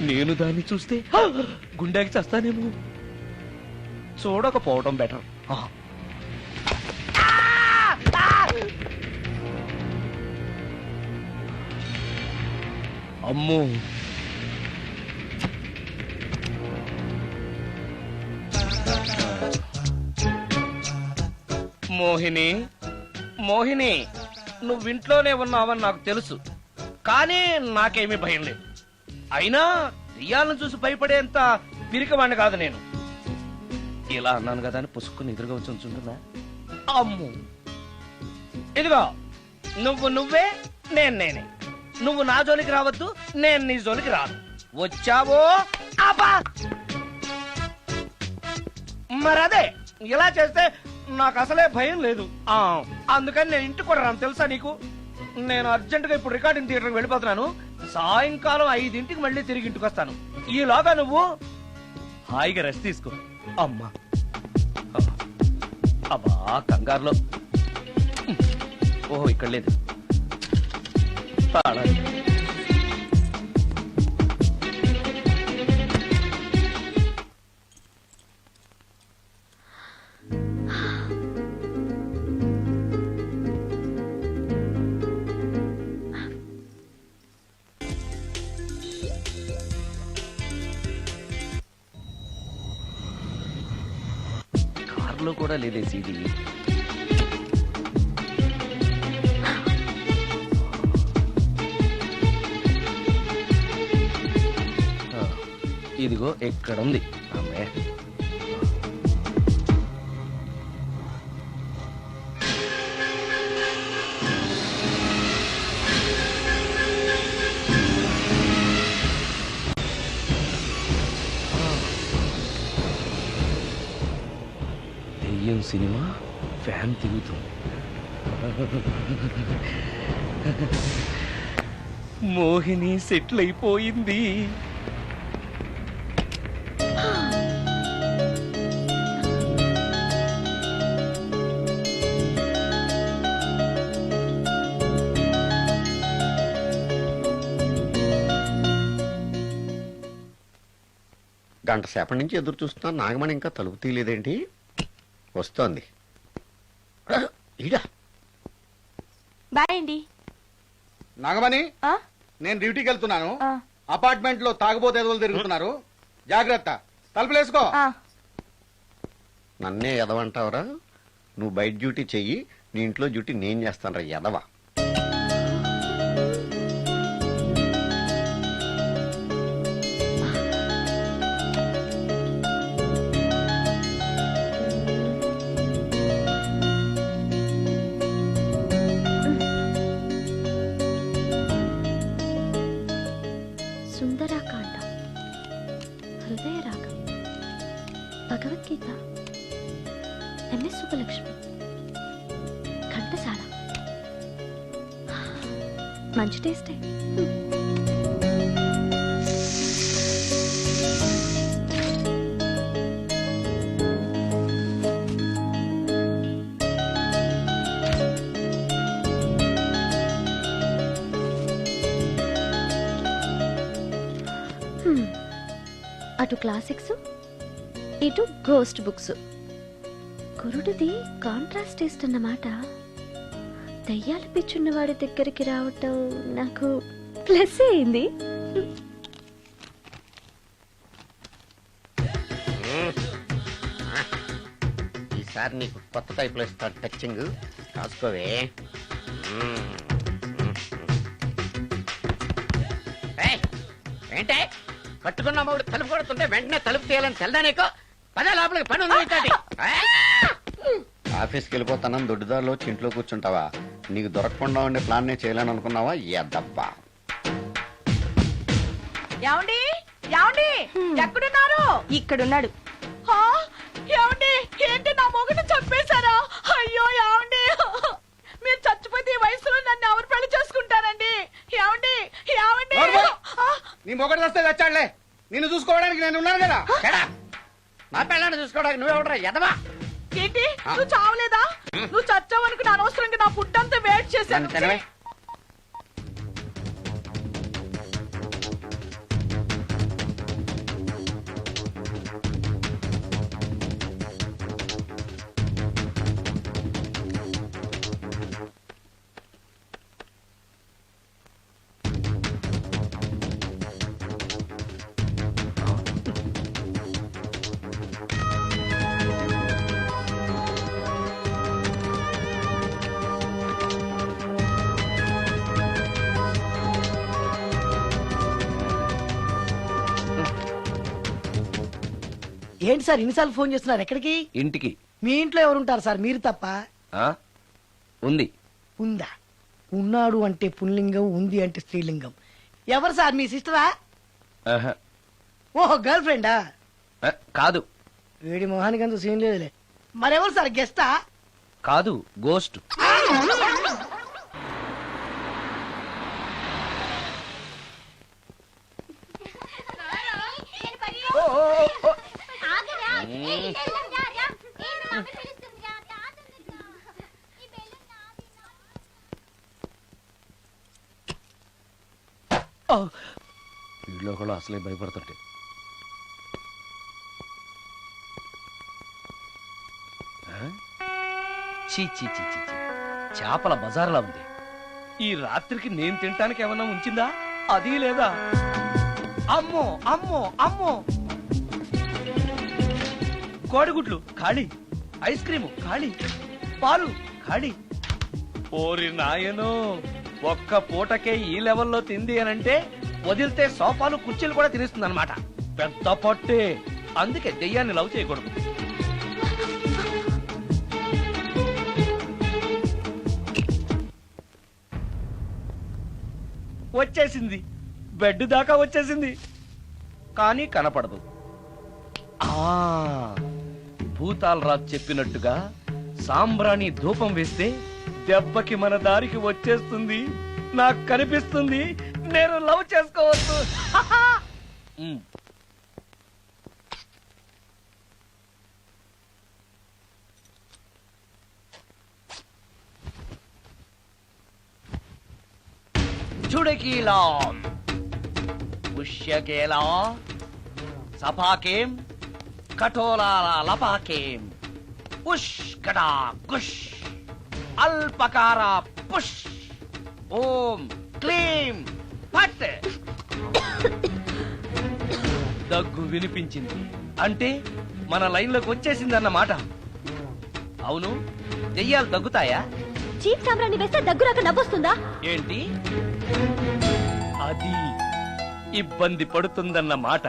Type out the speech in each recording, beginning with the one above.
నేను దాన్ని చూస్తే! గుండెకి చస్తానేమో. చూడకపోవడం బెటర్. అమ్మో. మోహిని మోహిని నువ్వు ఇంట్లోనే ఉన్నావని నాకు తెలుసు. కానీ నాకేమీ భయం లేదు. అయినా దెయ్యాలను చూసి భయపడేంత పిరికవాణ్ణి కాదు నేను. ఇలా అన్నాను కదా అని పుసుక్కుని ఎదురుగా వచ్చి ఉంచుంటుందా అమ్ము! ఇదిగో నువ్వు నువ్వే నేను నేనే. నువ్వు నా జోలికి రావద్దు నేను నీ జోలికి రాను. వచ్చావో? అబ్బా మరదే ఇలా చేస్తే నాకు అసలే భయం లేదు. ఆ అందుకని నేను ఇంటికి కూడా రాను. తెలుసా నీకు? నేను అర్జెంటుగా ఇప్పుడు రికార్డింగ్ థియేటర్కి వెళ్ళిపోతున్నాను. సాయంకాలం ఐదింటికి మళ్ళీ తిరిగి ఇంటికి వస్తాను ఈలోగా నువ్వు హాయిగా రెస్ట్ తీసుకో. అమ్మా. అబ్బా కంగారులో. ఓహో ఇక్కడ లేదు. తాళాలు. కారులో కూడా లేదే సీడీ. ఇదిగో ఎక్కడ ఉంది అమ్మే సినిమా? ఫ్యాన్ తిరుగుతుంది. మోహిని సెటిల్ అయిపోయింది గంట సేపటి నుంచి ఎదురు చూస్తున్నా నాగమణి ఇంకా తలుపు తీయలేదేంటి? వస్తోంది. ఈడా. బాయ్ అండి. నాగమణి ఆ? నేను డ్యూటీకి వెళ్తున్నాను. ఆ. అపార్ట్మెంట్లో తాగుబోతే ఎదువులు తిరుగుతున్నారు. జాగ్రత్త. తలుపులేసుకో ఆ, నన్నే ఎదవంటావురా? నువ్వు బయట డ్యూటీ చెయ్యి నీ ఇంట్లో డ్యూటీ నేను చేస్తాను రా ఎదవ? ఎంఎస్ సుబ్బలక్ష్మి. ఘంటసాల. మంచి టేస్టే. అటు క్లాసిక్స్ ఇటు గోస్ట్ బుక్స్. కురుడిది కాంట్రాస్ట్ టేస్ట్ అన్నమాట. దయ్యాల పిచ్చున్న వాడి దగ్గరికి రావటం నాకు ప్లస్ అయింది. ఈసారి నీకు కొత్త టైప్లో ఇస్తాను టచ్చింగ్. ఏయ్, ఏంటే? కట్టుకున్న మూడు తలుపు కొడుతుంటే వెంటనే తలుపు తీయాలని తెల్దా నీకు? పదే లోపలికి పని ఉంది! ఆఫీస్కి వెళ్ళిపోతానని దొడ్డిదారిలో వచ్చి ఇంట్లో కూర్చుంటావా? నీకు దొరకకుండా ఉండే ప్లాన్ నేను చేయాలని అనుకున్నావా? ఎద్దబ్బా. ఏమండి? ఏమండి? ఎక్కడున్నారు? ఇక్కడున్నాడు. హా? ఏమండి? ఏంటి నా మొగుడు చంపేశారా? అయ్యో ఏమండి? మీరు చచ్చిపోతే ఈ వయసులో నన్ను ఎవరు పెళ్ళి చేసుకుంటారండి? ఏమండి? ఏమండి? నోర్మల్. ఆ, నీ మొగడు వస్తే వచ్చాడులే. నిన్ను చూసుకోవడానికి నేను ఉన్నాను కదా. చెడా. నా పిల్లని చూసుకోవడానికి నువ్వెవడరా? ఎదవా? ఏంటి? నువ్వు చావలేదా? నువ్వు చచ్చావనుకుని అనవసరంగా నా ఫుడ్ అంతా వేట్ చేశాను. ఏంటి సార్ ఇన్నిసార్లు ఫోన్ చేస్తున్నారు? ఎక్కడికి? ఇంటికి. మీ ఇంట్లో ఎవరుంటారు సార్? మీరు తప్ప? ఆ? ఉంది. ఉందా? ఉన్నాడు అంటే పుల్లింగం ఉంది అంటే స్త్రీలింగం. ఎవరు సార్? మీ సిస్టరా? ఆహా. ఓహో గర్ల్ ఫ్రెండా? ఆ, కాదు. వీడి మొహానికి అంత సీన్ లేదులే. మరెవరు సార్? గెస్టా? కాదు గోస్ట్. వీళ్ళు కూడా అసలే భయపడుతుంటే. చీ చీ చీ చీ చీ. చేపల బజార్లా ఉంది. ఈ రాత్రికి నేను తినటానికి ఏమన్నా ఉంచిందా? అది లేదా? అమ్మో అమ్మో అమ్మో. కోడిగుడ్లు ఖాళీ. ఐస్ క్రీము ఖాళీ పాలు ఖాళీ. ఓరి నాయనో ఒక్క పూటకే ఈ లెవెల్లో తింది అనంటే వదిలితే సోఫాలు కుర్చీలు కూడా తినేస్తుంది అనమాట పెద్ద పట్టే. అందుకే దెయ్యాన్ని లవ్ చేయకూడదు. వచ్చేసింది. బెడ్ దాకా వచ్చేసింది. కానీ కనపడదు. ఆ. భూతాల్ రాజ్ చెప్పినట్టుగా సాంబ్రాణి ధూపం వేస్తే దెబ్బకి మన దారికి వచ్చేస్తుంది. నాకు కనిపిస్తుంది. నేను లవ్ చేసుకోవచ్చు. చుడకీలాం. పుష్యకేలా. సపాకేం కఠోలాల లపాకేం పుష్ కటా కుష్ అల్పకార పుష్ ఓం క్లీం ఫట్ దగ్గు వినిపించింది. అంటే మన లైన్లోకి వచ్చేసిందన్నమాట. అవును దెయ్యాలు దగ్గుతాయా? చీప్ సాంబ్రాన్ని వేస్తే దగ్గురాక నవ్వొస్తుందా? ఏంటి? అది ఇబ్బంది పడుతుందన్న మాట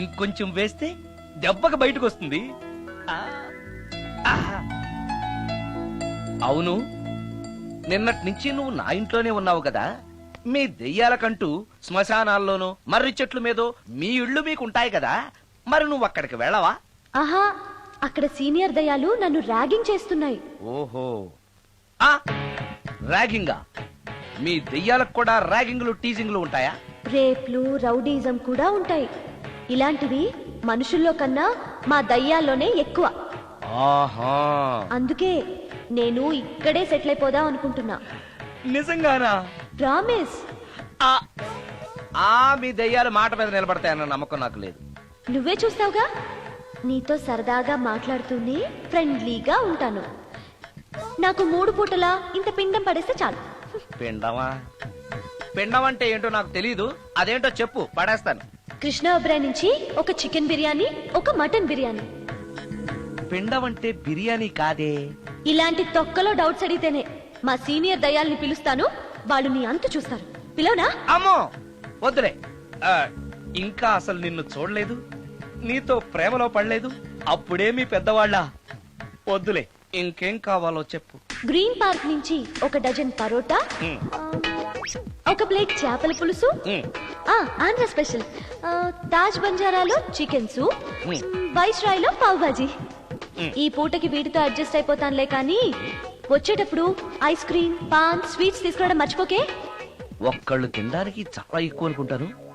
ఇంకొంచెం వేస్తే దెబ్బకి బయటకు వస్తుంది. అవును నిన్నటి నుంచి నువ్వు నా ఇంట్లోనే ఉన్నావు కదా. మీ దెయ్యాలకంటూ శ్మశానాల్లోనూ మర్రి చెట్ల మీదో మీ ఇళ్ళు మీకు ఉంటాయి కదా. మరి నువ్వు అక్కడికి వెళ్ళవా? ఆహా అక్కడ సీనియర్ దయాలు నన్ను ర్యాగింగ్ చేస్తున్నాయి. ఓహో. ఆ ర్యాగింగా? మీ దెయ్యాలకు కూడా ర్యాగింగ్లు టీజింగ్లు ఉంటాయా? రేప్లు రౌడీజం కూడా ఉంటాయి. ఇలాంటివి మనుషుల్లో కన్నా మా దయ్యాల్లోనే ఎక్కువ. ఆహా. అందుకే నేను ఇక్కడే సెటిల్ అయిపోదాం అనుకుంటున్నా. నిజంగానా? ప్రామిస్. ఆ ఆ మీ దెయ్యాలు మాట మీద నిలబడతాయన్న నమ్మకం నాకు లేదు. నువ్వే చూస్తావుగా? నీతో సరదాగా మాట్లాడుతూనే ఫ్రెండ్లీగా ఉంటాను. నాకు మూడు పూటలా ఇంత పిండం పడేస్తే చాలు. పిండమా? పిండం అంటే ఏంటో నాకు తెలియదు అదేంటో చెప్పు పడేస్తాను. కృష్ణ ఒబ్రాయ్ నుంచి ఒక చికెన్ బిర్యానీ ఒక మటన్ బిర్యానీ. పిండం అంటే బిర్యానీ కాదే? ఇలాంటి తొక్కలో డౌట్స్ అడిగితేనే మా సీనియర్ దయాల్ని పిలుస్తాను వాళ్ళు నీ అంతు చూస్తారు. పిలవనా? అమ్మో! వద్దులే. ఆ, ఇంకా అసలు నిన్ను చూడలేదు నీతో ప్రేమలో పడలేదు అప్పుడే మీ పెద్దవాళ్ళ. వద్దులే ఇంకేం కావాలో చెప్పు. గ్రీన్ పార్క్ నుంచి ఒక డజన్ పరోటా ఆ, ఒక ప్లేట్ చేపల పులుసు. ఆంధ్ర స్పెషల్. తాజ్ బంజారాలో చికెన్ సూప్. ఉమ్. వైస్ రాయ్లో పావ్ భాజీ. ఈ పూటకి వీటితో అడ్జస్ట్ అయిపోతానులే కానీ వచ్చేటప్పుడు ఐస్ క్రీమ్ పాన్ స్వీట్స్ తీసుకురావడం మర్చిపోకే. ఒక్కళ్ళు తినడానికి చాలా ఎక్కువ అనుకుంటాను.